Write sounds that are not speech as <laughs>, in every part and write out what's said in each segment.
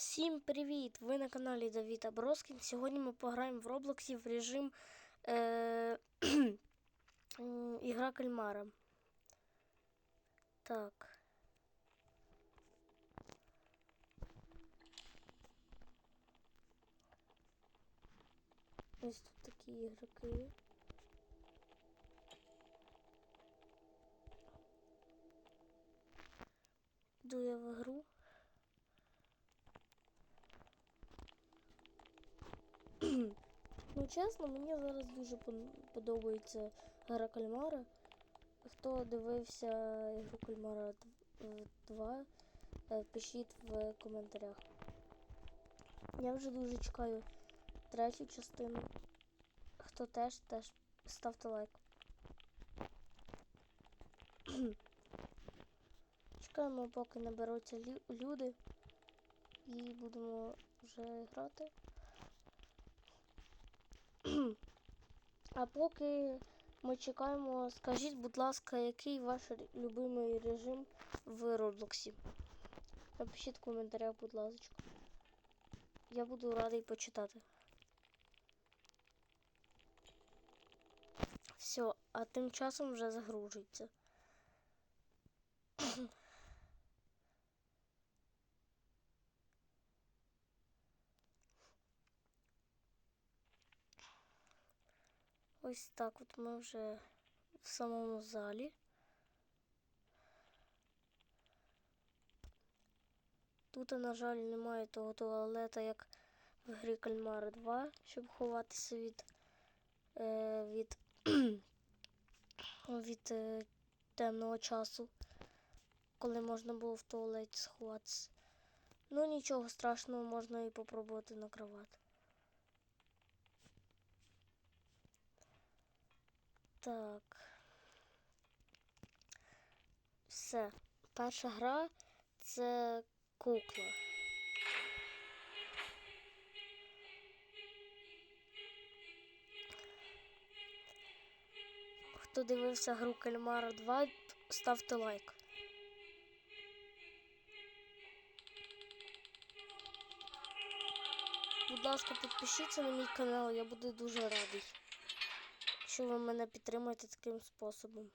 Всім привіт! Ви на каналі Давіда Броскін. Сьогодні ми пограємо в Роблоксі в режим е- <clears throat> Ігра кальмара. Так. Ось тут такі ігроки. Йду я в гру. Ну, чесно, мені зараз дуже подобається гра кальмара. Хто дивився ігру кальмара 2, пишіть в коментарях. Я вже дуже чекаю третю частину. Хто теж, теж ставте лайк. <clears throat> Чекаємо, поки наберуться лю- люди. І будемо вже грати. А поки ми чекаємо, скажіть, будь ласка, який ваш любимий режим в Роблоксі? Напишіть в коментарях, будь ласка. Я буду радий почитати. Все, а тим часом вже загружується. Ось так от ми вже в самому залі. Тут, на жаль, немає того туалета, як в грі Кальмар 2, щоб ховатися від, е, від, <clears throat> від е, темного часу, коли можна було в туалеті сховатися. Ну нічого страшного, можна і попробувати на Так. Все. Перша гра це кукла. Хто дивився гру Кальмара 2, ставте лайк. Будь ласка, підпишіться на мій канал, я буду дуже радий що ви мене підтримуєте таким способом.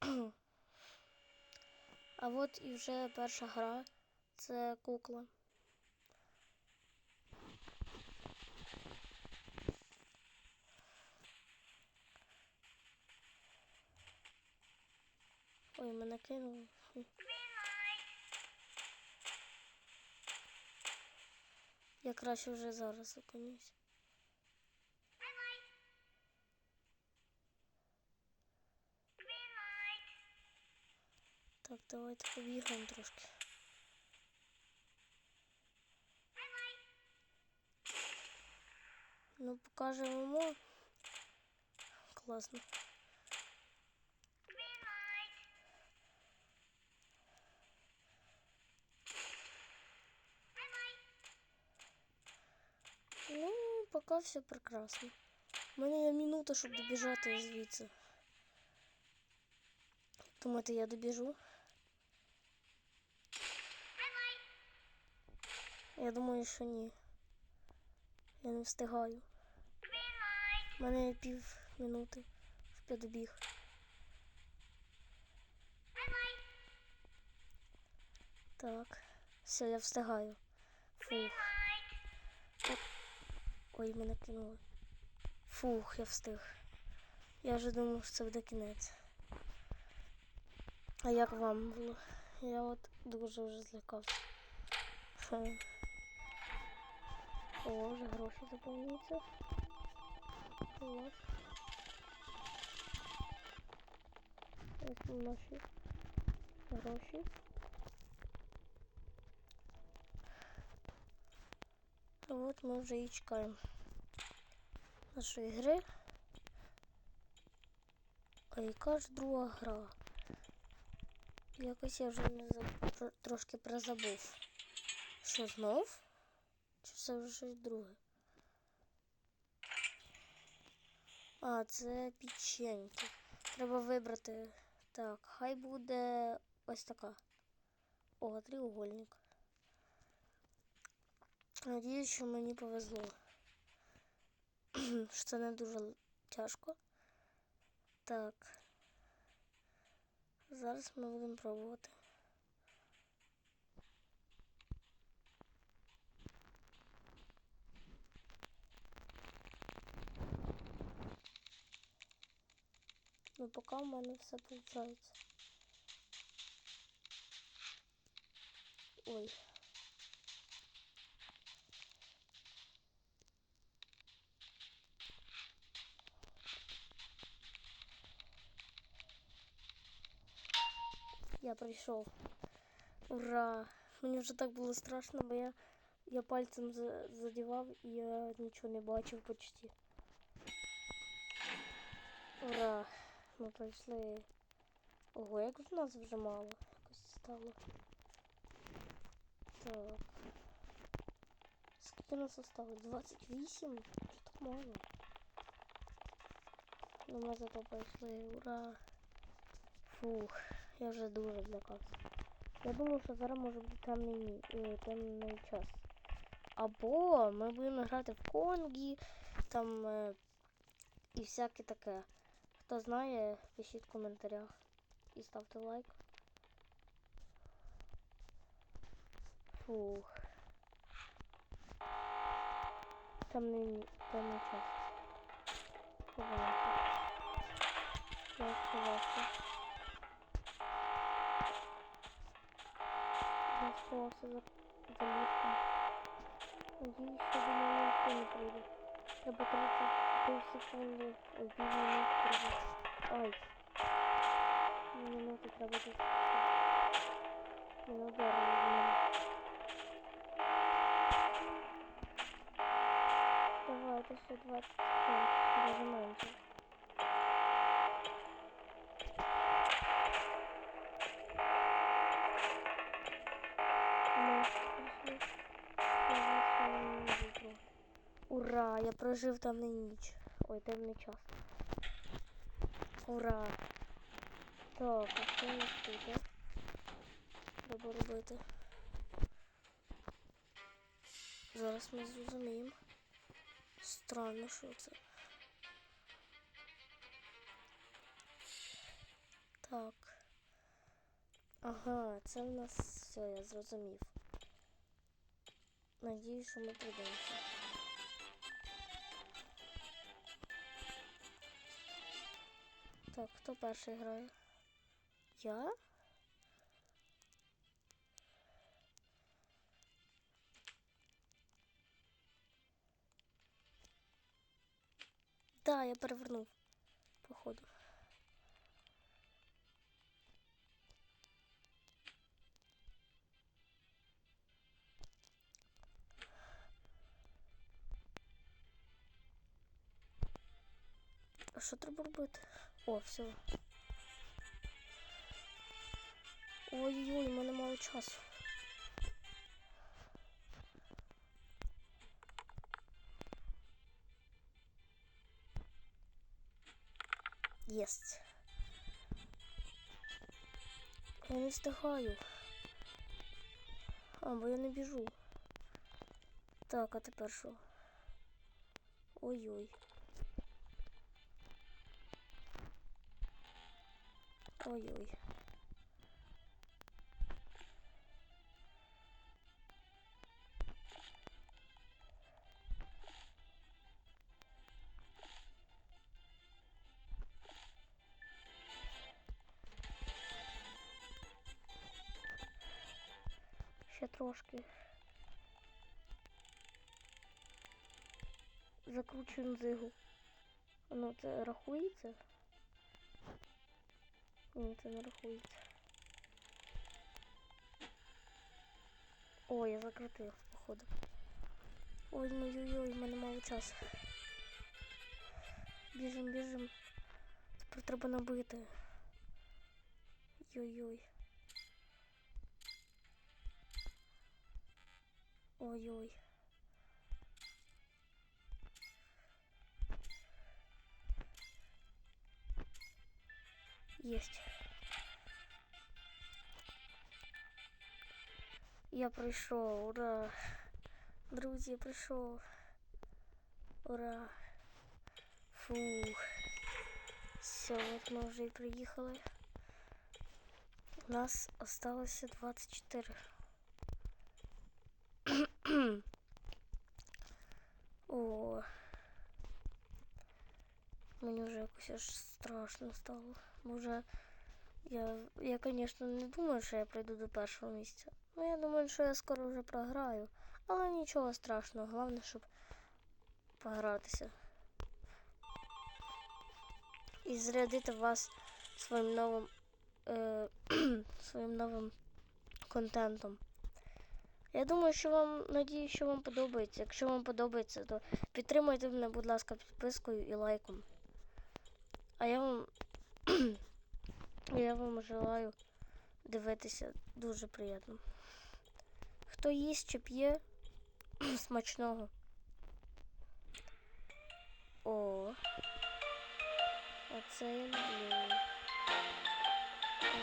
<clears throat> А от і вже перша гра це кукла. Ой, мене кинули. Я краще вже зараз зупинюсь. Так, давайте побігаємо трошки. Ну, покажемо. Класно. Поки все прекрасно. У мене є минута, щоб добіжати звідси. Думаєте, я добіжу? Я думаю, що ні. Я не встигаю. У мене є пів минути, я добіг. Так, все, я встигаю. Фух. Ой, мене кинули. Фух, я встиг. Я вже думав, що це буде кінець. А як вам було? Я от дуже вже злякався. О, вже гроші заповнюються. От. Ось наші гроші. А от ми вже і чекаємо нашої гри. А яка ж друга гра? Якось я вже не заб... трошки прозабув. Що знов? Чи це вже щось друге? А, це печеньки. Треба вибрати. Так, хай буде ось така. О, треугольник. Надіюсь, що мені повезло. <clears throat> що не дуже тяжко. Так. Зараз ми будемо пробувати. Ну, поки в мене все виходить. Ой. Я прийшов. Ура! Мені вже так було страшно, бо я, я пальцем за- задівав і я нічого не бачив почти. Ура! Ми пройшли. Ого, як в нас вже мало якось стало. Так. Скільки нас осталось? 28? Що так мало? Ну ми зато пройшли. Ура! Фух, Я вже дуже злякався. Я думав, що зараз може бути темний, е, темний час. Або ми будемо грати в Конгі, там е, і всяке таке. Хто знає, пишіть в коментарях і ставте лайк. Фух. Темний, темний час. Ховаємося. Я сховався. Я сховався за, за ліжком. Надіюсь, що до мене ніхто не прийде. Треба 30 секунди. Ой, 2 минути треба. Ай. Дві минути треба десь. Не ударили в мене. Давайте ще 20 секунд. Даже менше. Я прожив темну ніч. Ой, темний час. Ура! Так, а що у нас тут? Треба робити. Зараз ми зрозуміємо. Странно, що це. Так. Ага, це в нас все, я зрозумів. Надіюсь, що ми прийдемося. Так, хто перший грає? Я? Да, я перевернув, походу. А що треба робити? О, все. Ой-ой, у мене мало часу. Єсть. Я не встигаю. А, бо я не біжу. Так, а тепер що? Ой-ой. Ой-ой. Ще трошки. Закручуємо зигу. Ну, це рахується? Ні, це не рахується. О, я закрутив, походу. Ой, ой-ой-ой, в мене мало часу. Біжим, біжим. Тепер треба набити. Ой-ой. Ой-ой. Есть. Я прийшов, ура! Друзі, я прийшов. Ура! Фух. Все, от ми вже і приїхали. У нас осталося 24. <clears throat> Якось аж страшно стало. Може, я, я, звісно, не думаю, що я прийду до першого місця. Ну, я думаю, що я скоро вже програю. Але нічого страшного, головне, щоб погратися. І зарядити вас своїм новим е, <clears throat> своїм новим контентом. Я думаю, що вам надію, що вам подобається. Якщо вам подобається, то підтримуйте мене, будь ласка, підпискою і лайком. А я вам <clears throat> я вам желаю дивитися дуже приємно. Хто їсть чи п'є <clears throat> смачного. О, оце я люблю.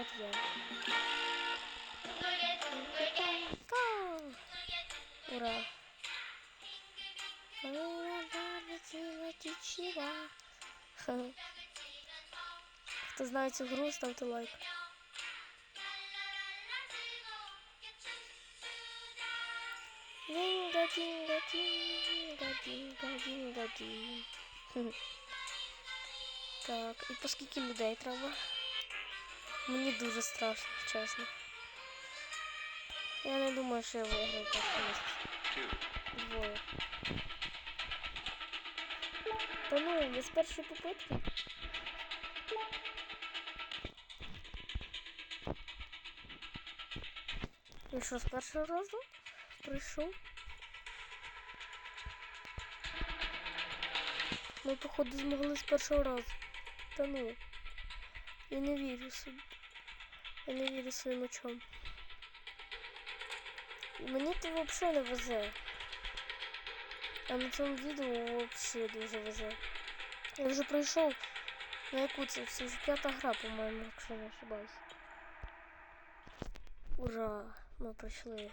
От я. Ура! Ура, летіла тічіва. <laughs> Хто знає цю гру, ставте лайк. Дінга, дінга, дінга, дінга, дінга, дінга. <laughs> Так, і по скільки людей треба? Мені дуже страшно, чесно. Я не думаю, що я виграю перше місце. Двоє. Та ну, без першої попитки. І що, з першого разу прийшов? Ми, походу, змогли з першого разу. Та ну. Я не вірю собі. Я не вірю своїм очам. Мені то взагалі не везе. А на цьому відео взагалі дуже везе. Я вже пройшов на яку? Це вже п'ята гра, по-моєму, якщо не ошибаюсь. Ура! Ми пройшли.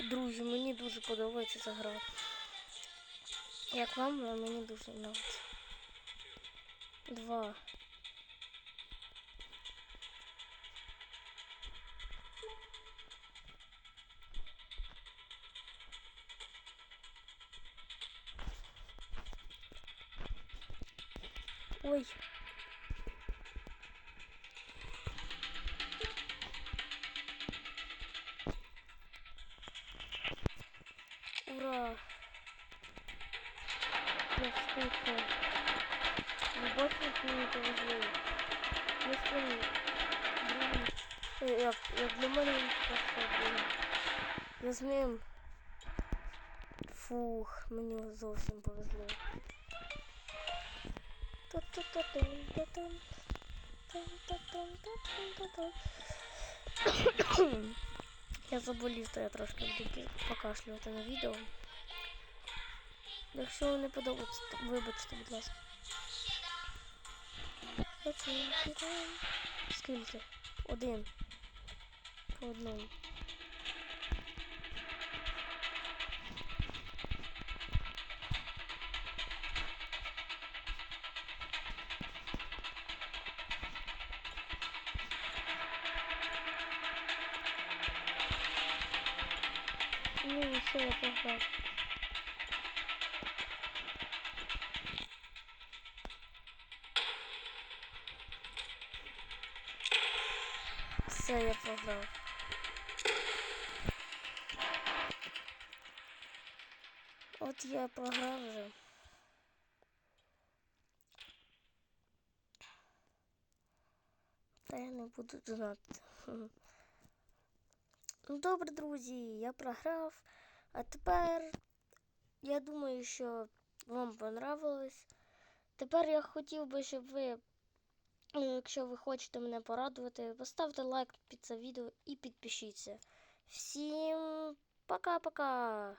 Друзі, мені дуже подобається ця гра. Як вам, мені дуже подобається. Два. Ой. Ура! Я вступил. Любовь к ней повезло. Если як, як для мене він просто блін. Візьмем. Фух, мені зовсім повезло. Я заболів, то я трошки буду покашлювати на відео. Якщо вам не подобається, то вибачте, будь ласка. Скільки? Один. По одному. Я програв. Все, я програв. От я програв вже. Та я не буду знати. <laughs> Ну, добре, друзі, я програв. А тепер я думаю, що вам понравилось. Тепер я хотів би, щоб ви, ну, якщо ви хочете мене порадувати, поставте лайк під це відео і підпишіться. Всім пока-пока!